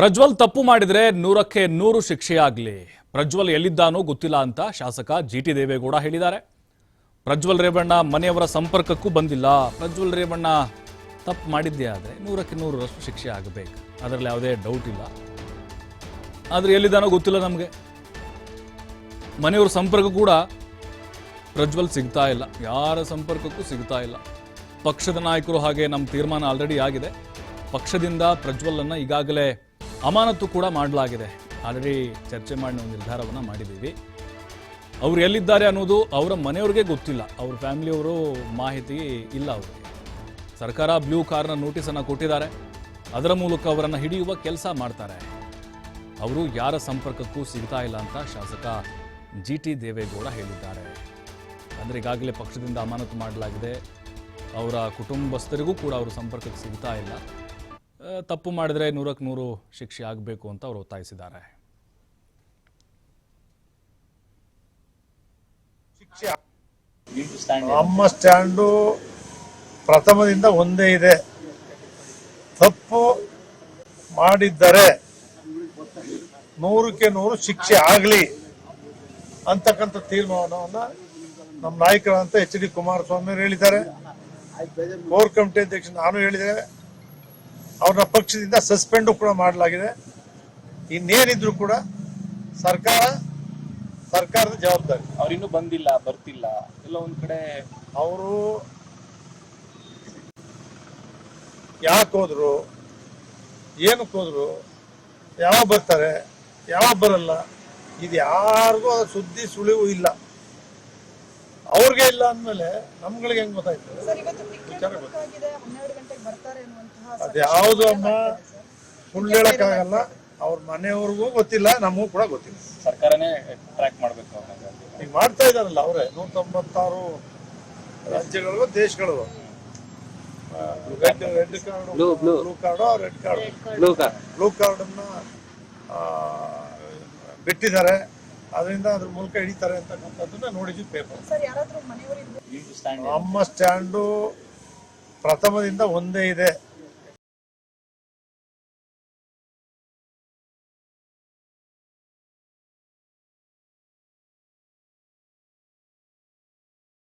ಪ್ರಜ್ವಲ್ ತಪ್ಪು ಮಾಡಿದ್ರೆ ನೂರಕ್ಕೆ ನೂರು ಶಿಕ್ಷೆಯಾಗಲಿ. ಪ್ರಜ್ವಲ್ ಎಲ್ಲಿದ್ದಾನೋ ಗೊತ್ತಿಲ್ಲ ಅಂತ ಶಾಸಕ ಜಿ ಟಿ ದೇವೇಗೌಡ ಹೇಳಿದ್ದಾರೆ. ಪ್ರಜ್ವಲ್ ರೇವಣ್ಣ ಮನೆಯವರ ಸಂಪರ್ಕಕ್ಕೂ ಬಂದಿಲ್ಲ. ಪ್ರಜ್ವಲ್ ರೇವಣ್ಣ ತಪ್ಪು ಮಾಡಿದ್ದೇ ಆದರೆ ನೂರಕ್ಕೆ ನೂರರಷ್ಟು ಶಿಕ್ಷೆ ಆಗಬೇಕು. ಅದರಲ್ಲಿ ಯಾವುದೇ ಡೌಟ್ ಇಲ್ಲ. ಆದರೆ ಎಲ್ಲಿದ್ದಾನೋ ಗೊತ್ತಿಲ್ಲ ನಮಗೆ. ಮನೆಯವ್ರ ಸಂಪರ್ಕ ಕೂಡ ಪ್ರಜ್ವಲ್ ಸಿಗ್ತಾ ಇಲ್ಲ. ಯಾರ ಸಂಪರ್ಕಕ್ಕೂ ಸಿಗ್ತಾ ಇಲ್ಲ. ಪಕ್ಷದ ನಾಯಕರು ಹಾಗೆ ನಮ್ಮ ತೀರ್ಮಾನ ಆಲ್ರೆಡಿ ಆಗಿದೆ. ಪಕ್ಷದಿಂದ ಪ್ರಜ್ವಲನ್ನು ಈಗಾಗಲೇ ಅಮಾನತು ಕೂಡ ಮಾಡಲಾಗಿದೆ. ಆಲ್ರೆಡಿ ಚರ್ಚೆ ಮಾಡಿ ನಾವು ನಿರ್ಧಾರವನ್ನು ಮಾಡಿದ್ದೀವಿ. ಅವರು ಎಲ್ಲಿದ್ದಾರೆ ಅನ್ನೋದು ಅವರ ಮನೆಯವ್ರಿಗೆ ಗೊತ್ತಿಲ್ಲ. ಅವ್ರ ಫ್ಯಾಮಿಲಿಯವರು ಮಾಹಿತಿ ಇಲ್ಲ ಅವರು ಸರ್ಕಾರ ಬ್ಲೂ ಕಾರ್ನ ನೋಟಿಸನ್ನು ಕೊಟ್ಟಿದ್ದಾರೆ. ಅದರ ಮೂಲಕ ಅವರನ್ನು ಹಿಡಿಯುವ ಕೆಲಸ ಮಾಡ್ತಾರೆ. ಅವರು ಯಾರ ಸಂಪರ್ಕಕ್ಕೂ ಸಿಗ್ತಾ ಇಲ್ಲ ಅಂತ ಶಾಸಕ ಜಿ ಟಿ ದೇವೇಗೌಡ ಹೇಳಿದ್ದಾರೆ. ಅಂದರೆ ಈಗಾಗಲೇ ಪಕ್ಷದಿಂದ ಅಮಾನತು ಮಾಡಲಾಗಿದೆ. ಅವರ ಕುಟುಂಬಸ್ಥರಿಗೂ ಕೂಡ ಅವರು ಸಂಪರ್ಕಕ್ಕೆ ಸಿಗ್ತಾ ಇಲ್ಲ. ತಪ್ಪು ಮಾಡಿದರೆ ನೂರಕ್ಕೆ ನೂರು ಶಿಕ್ಷೆ ಆಗಬೇಕು ಅಂತ ಅವರು ಒತ್ತಾಯಿಸಿದ್ದಾರೆ. ನಮ್ಮ ಸ್ಟ್ಯಾಂಡು ಪ್ರಥಮದಿಂದ ಒಂದೇ ಇದೆ. ತಪ್ಪು ಮಾಡಿದ್ದರೆ ನೂರಕ್ಕೆ ನೂರು ಶಿಕ್ಷೆ ಆಗಲಿ ಅಂತಕ್ಕಂಥ ತೀರ್ಮಾನವನ್ನು ನಮ್ಮ ನಾಯಕರಂತ ಎಚ್ ಡಿ ಕುಮಾರಸ್ವಾಮಿ ಅವರು ಹೇಳಿದ್ದಾರೆ. ಕೋರ್ ಕಮಿಟಿ ಅಧ್ಯಕ್ಷ ನಾನು ಹೇಳಿದೆ ಅವ್ರನ್ನ ಪಕ್ಷದಿಂದ ಸಸ್ಪೆಂಡು ಕೂಡ ಮಾಡಲಾಗಿದೆ. ಇನ್ನೇನಿದ್ರು ಕೂಡ ಸರ್ಕಾರ ಸರ್ಕಾರದ ಜವಾಬ್ದಾರಿ. ಅವ್ರಿನ್ನೂ ಬಂದಿಲ್ಲ ಬರ್ತಿಲ್ಲ. ಎಲ್ಲ ಒಂದ್ ಕಡೆ ಅವರು ಯಾಕೆ ಹೋದ್ರು ಏನಕ್ಕೆ ಹೋದ್ರು ಯಾವಾಗ ಬರ್ತಾರೆ ಯಾವಾಗ ಬರಲ್ಲ ಇದು ಯಾರಿಗೂ ಸುದ್ದಿ ಸುಳಿವು ಇಲ್ಲ. ಅವ್ರಿಗೆ ಇಲ್ಲ ಅಂದಮೇಲೆ ನಮ್ಗಳಿಗೆ ಹೆಂಗ್ ಗೊತ್ತಾಯ್ತು? ಸರ್ ಇವತ್ತು ಟಿಕೆಟ್ ಬುಕ್ ಆಗಿದೆ ಹನ್ನೆರಡು ಗಂಟೆಗೆ ಬರ್ತಾರೆ ಅನ್ನುವಂತಹ ಅದ್ಯಾವುದು ಅಮ್ಮ? ಸುಳ್ಳು ಹೇಳಕ್ಕಾಗಲ್ಲ ಅವ್ರ ಮನೆಯವ್ರಿಗೂ ಗೊತ್ತಿಲ್ಲ ನಮಗೂ ಕೂಡ ಗೊತ್ತಿಲ್ಲ. ಸರ್ಕಾರನೇ ಟ್ರ್ಯಾಕ್ ಮಾಡ್ಬೇಕು ಈಗ ಮಾಡ್ತಾ ಇದಾರಲ್ಲ ಅವರೇ ನೂರ ತೊಂಬತ್ತಾರು ರಾಜ್ಯಗಳಿಗೂ ದೇಶಗಳಿಗೂ. Red red card blue card red card blue card ಅನ್ನ ಆ, ಬಿಟ್ಟಿದ್ದಾರೆ. ಅದರಿಂದ ಅದ್ರ ಮೂಲಕ ಹಿಡಿತಾರೆ ಅಂತಕ್ಕಂಥದ್ದನ್ನ ನೋಡಿದ್ವಿ ಪೇಪರ್ ನಮ್ಮ ಸ್ಟ್ಯಾಂಡು ಪ್ರಥಮದಿಂದ ಒಂದೇ ಇದೆ.